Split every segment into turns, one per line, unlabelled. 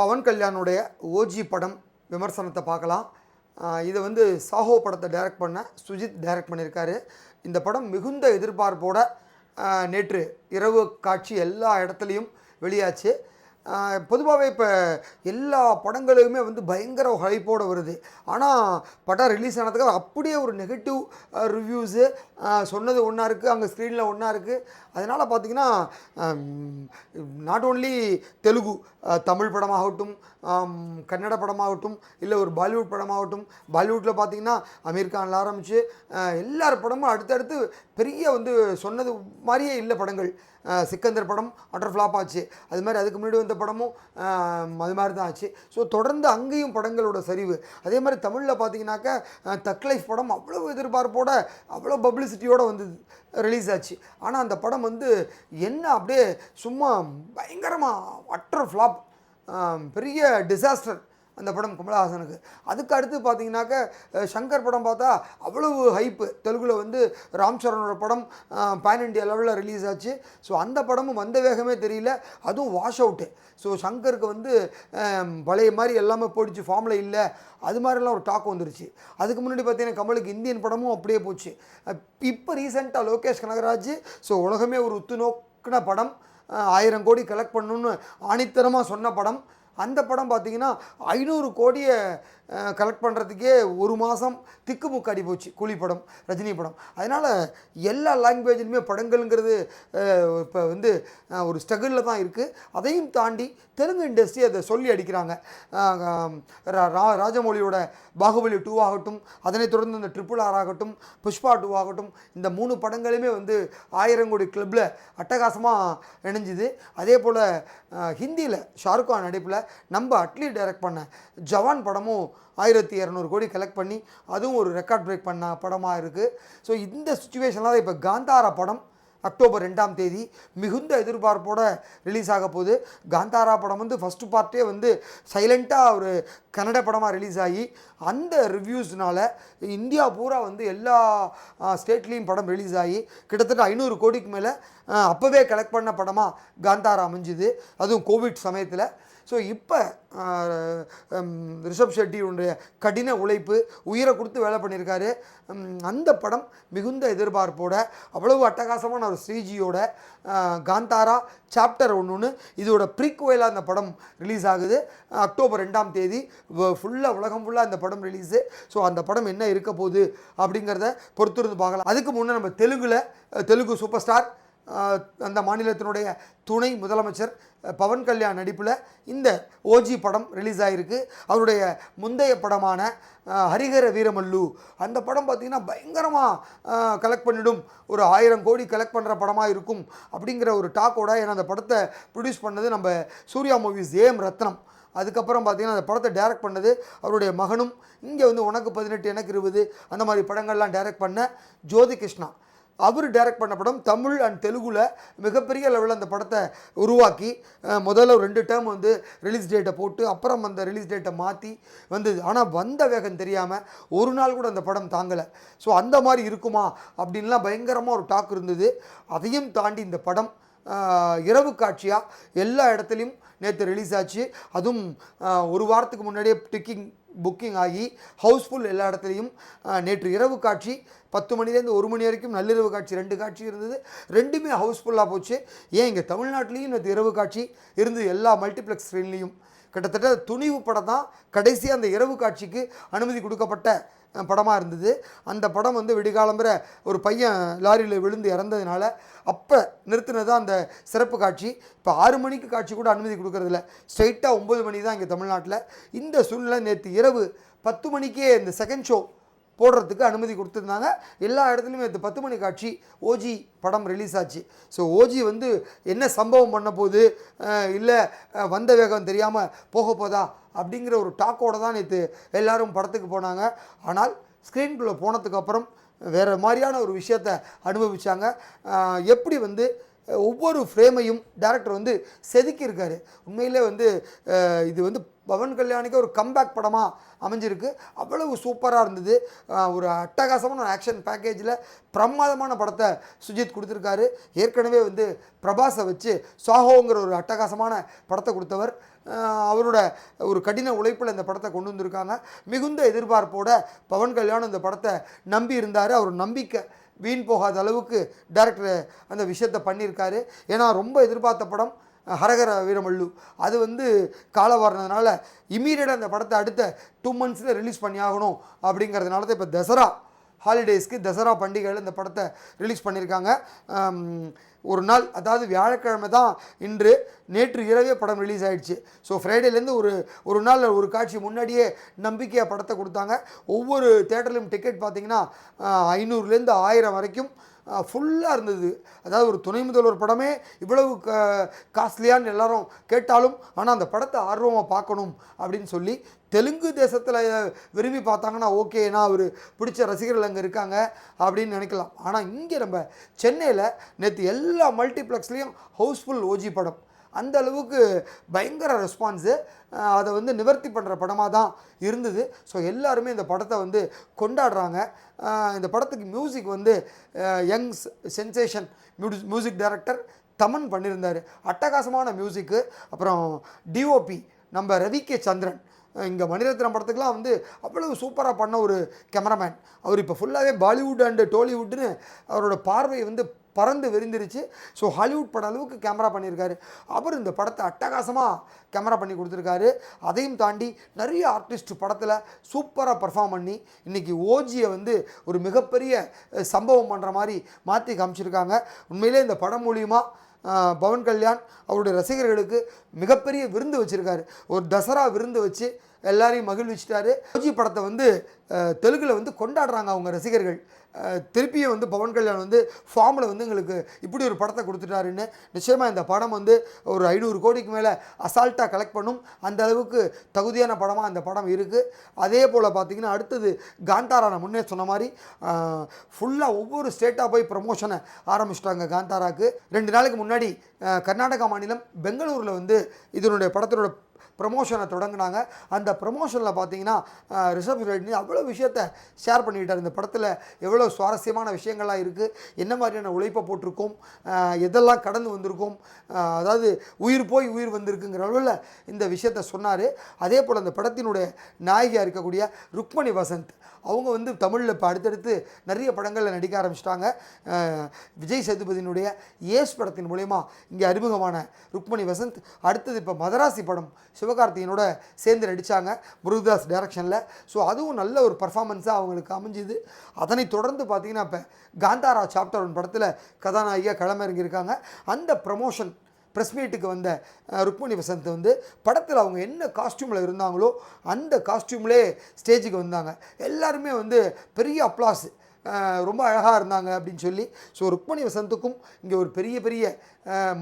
Pawan கல்யாணுடைய OG படம் விமர்சனத்தை பார்க்கலாம். இதை வந்து சாஹோ படத்தை டைரக்ட் பண்ண சுஜித் டைரக்ட் பண்ணியிருக்காரு. இந்த படம் மிகுந்த எதிர்பார்ப்போட நேற்று இரவு காட்சி எல்லா இடத்துலையும் வெளியாச்சு. பொதுவாகவே இப்போ எல்லா படங்களுமே வந்து பயங்கர ஹைப்போடு வருது. ஆனால் படம் ரிலீஸ் ஆனதுக்கு அப்படியே ஒரு நெகட்டிவ் ரிவ்யூஸு சொன்னது ஒன்றா இருக்குது அங்கே ஸ்க்ரீனில் ஒன்றா இருக்குது அதனால் பார்த்தீங்கன்னா நாட் ஓன்லி தெலுங்கு தமிழ் படமாகட்டும் கன்னட படமாகட்டும் இல்லை ஒரு பாலிவுட் படமாகட்டும் பாலிவுட்டில் பார்த்திங்கன்னா அமீர் கான்ல ஆரம்பித்து எல்லார் படமும் அடுத்தடுத்து பெரிய வந்து சொன்னது மாதிரியே இல்லை படங்கள். சிக்கந்தர் படம் அட்டர் ஃப்ளாப் ஆச்சு. அது மாதிரி அதுக்கு முன்னாடி வந்த படமும் அது மாதிரி தான் ஆச்சு. ஸோ தொடர்ந்து அங்கேயும் படங்களோட சரிவு. அதே மாதிரி தமிழில் பார்த்தீங்கன்னாக்கா தக்லைஃப் தக் லைஃப் படம் அவ்வளோ எதிர்பார்ப்போட அவ்வளோ பப்ளிசிட்டியோடு வந்தது ரிலீஸ் ஆச்சு. ஆனால் அந்த படம் வந்து என்ன அப்படியே சும்மா பயங்கரமாக அட்டர் ஃப்ளாப் பெரிய டிசாஸ்டர் அந்த படம் கமலஹாசனுக்கு. அதுக்கு அடுத்து பார்த்தீங்கன்னாக்க சங்கர் படம் பார்த்தா அவ்வளவு ஹைப்பு தெலுங்கில் வந்து ராம் சரணோட படம் பேன் இண்டியா லெவலில் ரிலீஸ் ஆச்சு. ஸோ அந்த படமும் வந்த வேகமே தெரியல. அதுவும் வாஷ் அவுட்டு ஸோ சங்கருக்கு வந்து பழைய மாதிரி எல்லாமே போயிடுச்சு. ஃபார்மில் இல்லை. அது மாதிரிலாம் ஒரு டாக் வந்துருச்சு. அதுக்கு முன்னாடி பார்த்தீங்கன்னா கமலுக்கு இந்தியன் படமும் அப்படியே போச்சு. இப்போ ரீசெண்டாக லோகேஷ் கனகராஜ். ஸோ உலகமே ஒரு உத்து நோக்கின படம். ஆயிரம் கோடி கலெக்ட் பண்ணணும்னு ஆணித்தரமாக சொன்ன படம். அந்த படம் பார்த்திங்கன்னா ஐநூறு கோடியை கலெக்ட் பண்ணுறதுக்கே ஒரு மாதம் திக்குமுக்காடி போச்சு கூலி படம் ரஜினி படம். அதனால் எல்லா லாங்குவேஜிலுமே படங்கள்ங்கிறது இப்போ வந்து ஒரு ஸ்ட்ரகிளில் தான் இருக்குது அதையும் தாண்டி தெலுங்கு இண்டஸ்ட்ரி அதை சொல்லி அடிக்கிறாங்க. ராஜமௌழியோட ரா- ரா- பாகுபலி டூ ஆகட்டும் அதனைத் தொடர்ந்து இந்த ட்ரிபிள் ஆர் ஆகட்டும் புஷ்பா டூ ஆகட்டும் இந்த மூணு படங்களுமே வந்து ஆயிரம் கோடி கிளப்பில் அட்டகாசமாக இணைஞ்சுது. அதே போல் ஹிந்தியில் ஷாருக் கான் நடிப்பில் நம்ம அட்லி டைரக்ட் பண்ண. ஜவான் படமும் ஆயிரத்தி இரநூறு கோடி கலெக்ட் பண்ணி அதுவும் ஒரு ரெக்கார்ட் பிரேக் பண்ண படமாக இருக்குது ஸோ இந்த சுச்சுவேஷனில் தான் இப்போ காந்தாரா படம் அக்டோபர் ரெண்டாம் தேதி மிகுந்த எதிர்பார்ப்போட ரிலீஸ் ஆக போகுது. காந்தாரா படம் வந்து ஃபஸ்ட்டு பார்ட்டே வந்து சைலண்ட்டாக ஒரு கன்னட படமாக ரிலீஸ் ஆகி அந்த ரிவ்யூஸ்னால் இந்தியா பூரா வந்து எல்லா ஸ்டேட்லேயும் படம் ரிலீஸ் ஆகி கிட்டத்தட்ட ஐநூறு கோடிக்கு மேலே அப்போவே கலெக்ட் பண்ண படமாக காந்தாரா அமைஞ்சுது. அதுவும் கோவிட் சமயத்தில். ஸோ இப்போ ரிஷப் ஷெட்டியுடைய கடின உழைப்பு உயிரை கொடுத்து வேலை பண்ணியிருக்காரு. அந்த படம் மிகுந்த எதிர்பார்ப்போட அவ்வளவு அட்டகாசமான ஒரு ஸ்ரீஜியோட காந்தாரா சாப்டர் ஒன்று ஒன்று இதோட ப்ரீக்வெலாக அந்த படம் ரிலீஸ் ஆகுது. அக்டோபர் ரெண்டாம் தேதி ஃபுல்லாக உலகம் ஃபுல்லாக அந்த படம் ரிலீஸு ஸோ அந்த படம் என்ன இருக்க போகுது அப்படிங்கிறத பொறுத்திருந்து பார்க்கலாம். அதுக்கு முன்னே நம்ம தெலுங்கில் தெலுங்கு சூப்பர் ஸ்டார் அந்த மாநிலத்தினுடைய துணை முதலமைச்சர் பவன் கல்யாண் நடிப்பில் இந்த ஓஜி படம் ரிலீஸ் ஆகிருக்கு அவருடைய முந்தைய படமான ஹரிஹர வீரமல்லு. அந்த படம் பார்த்திங்கன்னா பயங்கரமாக கலெக்ட் பண்ணிடும். ஒரு ஆயிரம் கோடி கலெக்ட் பண்ணுற படமாக இருக்கும் அப்படிங்கிற ஒரு டாக்கோட ஏன்னா அந்த படத்தை ப்ரொடியூஸ் பண்ணது நம்ம சூர்யா மூவிஸ் ஏம் ரத்னம். அதுக்கப்புறம் பார்த்திங்கன்னா அந்த படத்தை டைரக்ட் பண்ணது அவருடைய மகனும். இங்கே வந்து உனக்கு பதினெட்டு எனக்கு இருபது அந்த மாதிரி படங்கள்லாம் டைரக்ட் பண்ண ஜோதி கிருஷ்ணா. அவர் டைரக்ட் பண்ண படம் தமிழ் அண்ட் தெலுங்குல மிகப்பெரிய லெவலில் அந்த படத்தை உருவாக்கி முதல்ல ஒரு ரெண்டு டேர்ம் வந்து ரிலீஸ் டேட்டை போட்டு அப்புறம் அந்த ரிலீஸ் டேட்டை மாற்றி வந்தது ஆனால் வந்த வேகம் தெரியாமல் ஒரு நாள் கூட அந்த படம் தாங்கலை. ஸோ அந்த மாதிரி இருக்குமா அப்படின்லாம் பயங்கரமாக ஒரு டாக் இருந்தது. அதையும் தாண்டி இந்த படம் இரவு காட்சியாக எல்லா இடத்துலையும் நேற்று ரிலீஸ் ஆச்சு. அதுவும் ஒரு வாரத்துக்கு முன்னாடியே டிக்கிங் புக்கிங் ஆகி ஹவுஸ்ஃபுல் எல்லா இடத்துலையும் நேற்று இரவு காட்சி பத்து மணிலேருந்து ஒரு மணி வரைக்கும் நள்ளிரவு காட்சி ரெண்டு காட்சி இருந்தது. ரெண்டுமே ஹவுஸ்ஃபுல்லாக போச்சு. ஏன் இங்கே தமிழ்நாட்டிலையும் நேற்று இரவு காட்சி இருந்தது? எல்லா மல்டிப்ளெக்ஸ் ஸ்க்ரீன்லேயும் கிட்டத்தட்ட துணிவு படம் தான் கடைசியாக அந்த இரவு காட்சிக்கு அனுமதி கொடுக்கப்பட்ட படமாக இருந்தது. அந்த படம் வந்து விடிகாலம்புற ஒரு பையன் லாரியில் விழுந்து இறந்ததுனால அப்போ நிறுத்தினது அந்த சிறப்பு காட்சி. இப்போ ஆறு மணிக்கு காட்சி கூட அனுமதி கொடுக்கறதில்ல. ஸ்ட்ரைட்டாக ஒம்பது மணி தான் இங்கே தமிழ்நாட்டில். இந்த சூழ்நிலை நேற்று இரவு பத்து மணிக்கே இந்த செகண்ட் ஷோ போடுறதுக்கு அனுமதி கொடுத்துருந்தாங்க. எல்லா இடத்துலையுமே நேற்று பத்து மணி காட்சி ஓஜி படம் ரிலீஸ் ஆச்சு. ஸோ ஓஜி வந்து என்ன சம்பவம் பண்ண போகுது? இல்லை வந்த வேகம் தெரியாமல் போக போதா? அப்படிங்கிற ஒரு டாக்கோட தான் நேற்று எல்லோரும் படத்துக்கு போனாங்க. ஆனால் ஸ்க்ரீன்குள்ளே போனதுக்கப்புறம் வேறு மாதிரியான ஒரு விஷயத்தை அனுபவித்தாங்க எப்படி வந்து ஒவ்வொரு ஃப்ரேமையும் டேரக்டர் வந்து செதுக்கியிருக்காரு. உண்மையிலே வந்து இது வந்து பவன் கல்யாணிக்கு ஒரு கம்பேக் படமாக அமைஞ்சிருக்கு. அவ்வளவு சூப்பராக இருந்தது. ஒரு அட்டகாசமான ஆக்ஷன் பேக்கேஜில் பிரமாதமான படத்தை சுஜித் கொடுத்துருக்காரு. ஏற்கனவே வந்து பிரபாஸை வச்சு சாஹோங்கிற ஒரு அட்டகாசமான படத்தை கொடுத்தவர். அவரோட ஒரு கடின உழைப்பில் இந்த படத்தை கொண்டு வந்திருக்காங்க. மிகுந்த எதிர்பார்ப்போட பவன் கல்யாணம் இந்த படத்தை நம்பி இருந்தார் அவர் நம்பிக்கை வீண் போகாத அளவுக்கு டேரக்டர் அந்த விஷயத்தை பண்ணியிருக்காரு. ஏன்னா ரொம்ப எதிர்பார்த்த படம் ஹரகர வீரமல்லு. அது வந்து காலவாரினதுனால இமீடியட்டாக அந்த படத்தை அடுத்த டூ மந்த்ஸில் ரிலீஸ் பண்ணி ஆகணும் அப்படிங்கிறதுனால தான் இப்போ தசரா ஹாலிடேஸ்க்கு தசரா பண்டிகையில் இந்த படத்தை ரிலீஸ் பண்ணியிருக்காங்க. ஒரு நாள் அதாவது வியாழக்கிழமை தான் இன்று நேற்று இரவே படம் ரிலீஸ் ஆகிடுச்சு ஸோ ஃப்ரைடேலேருந்து ஒரு ஒரு நாள் ஒரு காட்சி முன்னாடியே நம்பிக்கையாக படத்தை கொடுத்தாங்க. ஒவ்வொரு தேட்டர்லையும் டிக்கெட் பார்த்திங்கன்னா ஐநூறுலேருந்து ஆயிரம் வரைக்கும் ஃபுல்லாக இருந்தது. அதாவது ஒரு துணை முதல்வர் படமே இவ்வளவு க காஸ்ட்லியான்னு எல்லாரும் கேட்டாலும் ஆனால் அந்த படத்தை ஆர்வமாக பார்க்கணும் அப்படின்னு சொல்லி தெலுங்கு தேசத்தில் விரும்பி பார்த்தாங்கன்னா ஓகே ஏன்னா அவர் பிடிச்ச ரசிகர்கள் அங்கே இருக்காங்க அப்படின்னு நினைக்கலாம். ஆனால் இங்கே நம்ம சென்னையில் நேற்று எல்லா மல்டிப்ளெக்ஸ்லேயும் ஹவுஸ்ஃபுல் ஓஜி படம். அந்த அளவுக்கு பயங்கர ரெஸ்பான்ஸு அதை வந்து நிவர்த்தி பண்ணுற படமாக தான் இருந்தது. ஸோ எல்லாருமே இந்த படத்தை வந்து கொண்டாடுறாங்க. இந்த படத்துக்கு மியூசிக் வந்து young's sensation music director Thaman பண்ணியிருந்தார். அட்டகாசமான மியூசிக்கு அப்புறம் டிஓபி நம்ம ரவி கே சந்திரன் இங்கே மணிரத்னம் படத்துக்கெலாம் வந்து அவ்வளவு சூப்பராக பண்ண ஒரு கேமராமேன் அவர் இப்போ ஃபுல்லாகவே பாலிவுட் அண்டு டோலிவுட்னு அவரோட பார்வை வந்து பறந்து விரிந்துருச்சு. ஸோ ஹாலிவுட் பட அளவுக்கு கேமரா பண்ணியிருக்காரு. அவர் இந்த படத்தை அட்டகாசமாக கேமரா பண்ணி கொடுத்துருக்காரு. அதையும் தாண்டி நிறைய ஆர்டிஸ்ட் படத்தில் சூப்பராக பர்ஃபார்ம் பண்ணி இன்றைக்கி ஓஜியை வந்து ஒரு மிகப்பெரிய சம்பவம் பண்ணுற மாதிரி மாற்றி காமிச்சிருக்காங்க. உண்மையிலே இந்த படம் மூலியமாக பவன் கல்யாண் அவருடைய ரசிகர்களுக்கு மிகப்பெரிய விருந்து வச்சுருக்காரு. ஒரு தசரா விருந்து வச்சு எல்லாரையும் மகிழ்விச்சிட்டாரு. ஓஜி படத்தை வந்து தெலுங்கில் வந்து கொண்டாடுறாங்க அவங்க ரசிகர்கள். திருப்பியும் வந்து பவன் கல்யாண் வந்து ஃபார்மில் வந்து எங்களுக்கு இப்படி ஒரு படத்தை கொடுத்துட்டாருன்னு நிச்சயமாக இந்த படம் வந்து ஒரு ஐநூறு கோடிக்கு மேலே அசால்ட்டாக கலெக்ட் பண்ணும். அந்த அளவுக்கு தகுதியான படமாக அந்த படம் இருக்குது அதே போல் பார்த்திங்கன்னா அடுத்தது காந்தாரா நான் முன்னே சொன்ன மாதிரி ஃபுல்லாக ஒவ்வொரு ஸ்டேட்டாக போய் ப்ரமோஷனை ஆரம்பிச்சிட்டாங்க காந்தாராக்கு. ரெண்டு நாளைக்கு முன்னாடி கர்நாடகா மாநிலம் பெங்களூரில் வந்து இதனுடைய படத்தினோட ப்ரமோஷனை தொடங்கினாங்க. அந்த ப்ரமோஷனில் பார்த்தீங்கன்னா ரிஷப் ரெட்டி அவ்வளோ விஷயத்த ஷேர் பண்ணிக்கிட்டார் இந்த படத்தில் எவ்வளோ சுவாரஸ்யமான விஷயங்கள்லாம் இருக்குது என்ன மாதிரியான உழைப்பை போட்டிருக்கோம்? எதெல்லாம் கடந்து வந்திருக்கோம்? அதாவது உயிர் போய் உயிர் வந்திருக்குங்கிற அளவில் இந்த விஷயத்த சொன்னார். அதே போல் அந்த படத்தினுடைய நாயகியாக இருக்கக்கூடிய ருக்மணி வசந்த் அவங்க வந்து தமிழில் இப்போ அடுத்தடுத்து நிறைய படங்களில் நடிக்க ஆரம்பிச்சிட்டாங்க. விஜய் சேதுபதியினுடைய ஏஸ் படத்தின் மூலயமா இங்கே அறிமுகமான ருக்மணி வசந்த் அடுத்தது இப்போ மதராசி படம் சிவ சிவகார்த்திகனோட சேர்ந்து நடித்தாங்க முருகதாஸ் டைரக்ஷனில் ஸோ அதுவும் நல்ல ஒரு பர்ஃபாமன்ஸாக அவங்களுக்கு அமைஞ்சுது. அதனை தொடர்ந்து பார்த்தீங்கன்னா இப்போ காந்தாரா சாப்டர் ஒன் படத்தில் கதாநாயகியாக களமிறங்கியிருக்காங்க. அந்த ப்ரமோஷன் ப்ரெஸ் மீட்டுக்கு வந்த அஹ், ருக்மணி வசந்த் வந்து படத்தில் அவங்க என்ன காஸ்டியூமில் இருந்தாங்களோ அந்த காஸ்டியூம்லே ஸ்டேஜுக்கு வந்தாங்க. எல்லாருமே வந்து பெரிய அப்ளாஸ் ரொம்ப அழகாக இருந்தாங்க அப்படின்னு சொல்லி. ஸோ ருக்மணி வசந்துக்கும் இங்கே ஒரு பெரிய பெரிய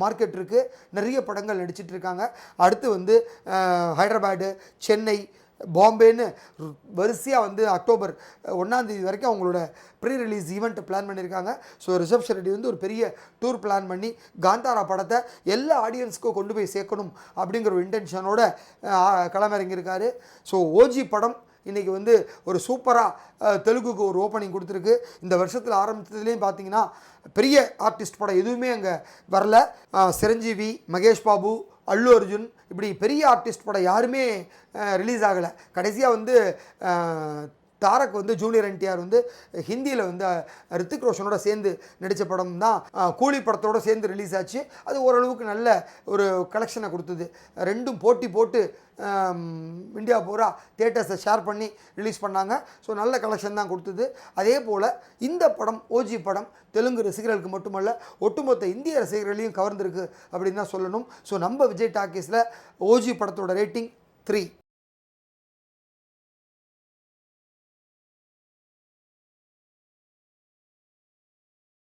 மார்க்கெட் இருக்குது நிறைய படங்கள் நடிச்சிட்டு இருக்காங்க. அடுத்து வந்து ஹைதராபாடு சென்னை பாம்பேன்னு வரிசையாக வந்து அக்டோபர் ஒன்றாந்தேதி வரைக்கும் அவங்களோட ப்ரீ ரிலீஸ் ஈவெண்ட்டை பிளான் பண்ணியிருக்காங்க. ஸோ ரிஷப் ஷெட்டி வந்து ஒரு பெரிய டூர் பிளான் பண்ணி காந்தாரா படத்தை எல்லா ஆடியன்ஸ்க்கும் கொண்டு போய் சேர்க்கணும் அப்படிங்கிற ஒரு இன்டென்ஷனோட களமிறங்கியிருக்காரு. ஸோ ஓஜி படம் இன்றைக்கி வந்து ஒரு சூப்பராக தெலுங்குக்கு ஒரு ஓப்பனிங் கொடுத்துருக்கு. இந்த வருஷத்தில் ஆரம்பித்ததுலேயும் பார்த்தீங்கன்னா பெரிய ஆர்டிஸ்ட் படம் எதுவுமே அங்கே வரல. சிரஞ்சீவி மகேஷ் பாபு அல்லு அர்ஜுன் இப்படி பெரிய ஆர்டிஸ்ட் படம் யாருமே ரிலீஸ் ஆகலை. கடைசியாக வந்து தாரக் வந்து ஜூனியர் என்டிஆர் வந்து ஹிந்தியில் வந்து ரித்திக் ரோஷனோட சேர்ந்து நடித்த படம் தான். கூலி படத்தோட சேர்ந்து ரிலீஸ் ஆச்சு. அது ஓரளவுக்கு நல்ல ஒரு கலெக்ஷனை கொடுத்தது. ரெண்டும் போட்டி போட்டு இந்தியா பூரா தேட்டர்ஸை ஷேர் பண்ணி ரிலீஸ் பண்ணாங்க. ஸோ நல்ல கலெக்ஷன் தான் கொடுத்தது. அதே போல் இந்த படம் ஓஜி படம் தெலுங்கு ரசிகர்களுக்கு மட்டுமல்ல ஒட்டுமொத்த இந்திய ரசிகர்களையும் கவர்ந்திருக்கு அப்படின்னு தான் சொல்லணும். ஸோ நம்ம விஜய் டாக்கீஸில் ஓஜி படத்தோட ரேட்டிங் த்ரீ